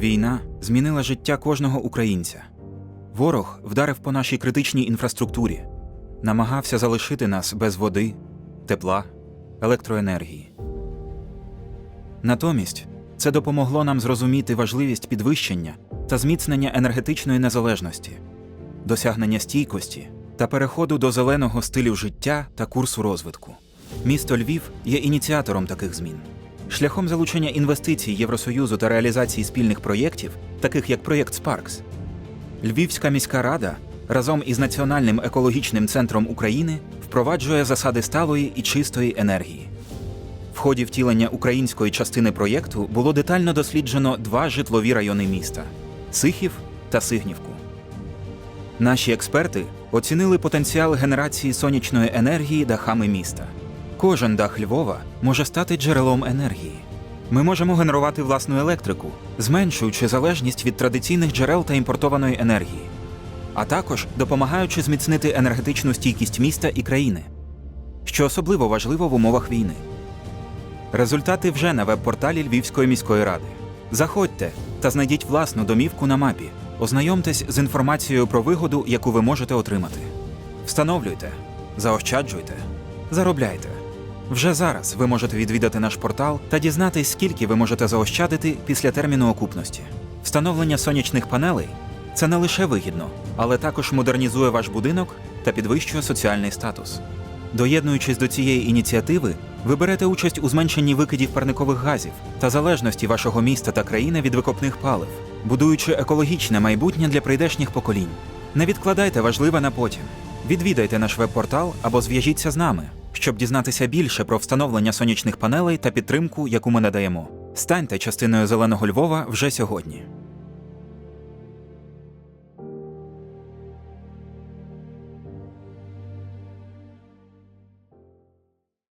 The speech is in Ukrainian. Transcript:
Війна змінила життя кожного українця. Ворог вдарив по нашій критичній інфраструктурі, намагався залишити нас без води, тепла, електроенергії. Натомість це допомогло нам зрозуміти важливість підвищення та зміцнення енергетичної незалежності, досягнення стійкості та переходу до зеленого стилю життя та курсу розвитку. Місто Львів є ініціатором таких змін. Шляхом залучення інвестицій Євросоюзу та реалізації спільних проєктів, таких як проєкт Спаркс, Львівська міська рада разом із Національним екологічним центром України впроваджує засади сталої і чистої енергії. В ході втілення української частини проєкту було детально досліджено два житлові райони міста Сихів та Сигнівку. Наші експерти оцінили потенціал генерації сонячної енергії дахами міста. Кожен дах Львова може стати джерелом енергії. Ми можемо генерувати власну електрику, зменшуючи залежність від традиційних джерел та імпортованої енергії, а також допомагаючи зміцнити енергетичну стійкість міста і країни, що особливо важливо в умовах війни. Результати вже на веб-порталі Львівської міської ради. Заходьте та знайдіть власну домівку на мапі. Ознайомтесь з інформацією про вигоду, яку ви можете отримати. Встановлюйте, заощаджуйте, заробляйте. Вже зараз ви можете відвідати наш портал та дізнатись, скільки ви можете заощадити після терміну окупності. Встановлення сонячних панелей це не лише вигідно, але також модернізує ваш будинок та підвищує соціальний статус. Доєднуючись до цієї ініціативи, ви берете участь у зменшенні викидів парникових газів та залежності вашого міста та країни від викопних палив, будуючи екологічне майбутнє для прийдешніх поколінь. Не відкладайте важливе на потім. Відвідайте наш веб-портал або зв'яжіться з нами, щоб дізнатися більше про встановлення сонячних панелей та підтримку, яку ми надаємо. Станьте частиною зеленого Львова вже сьогодні.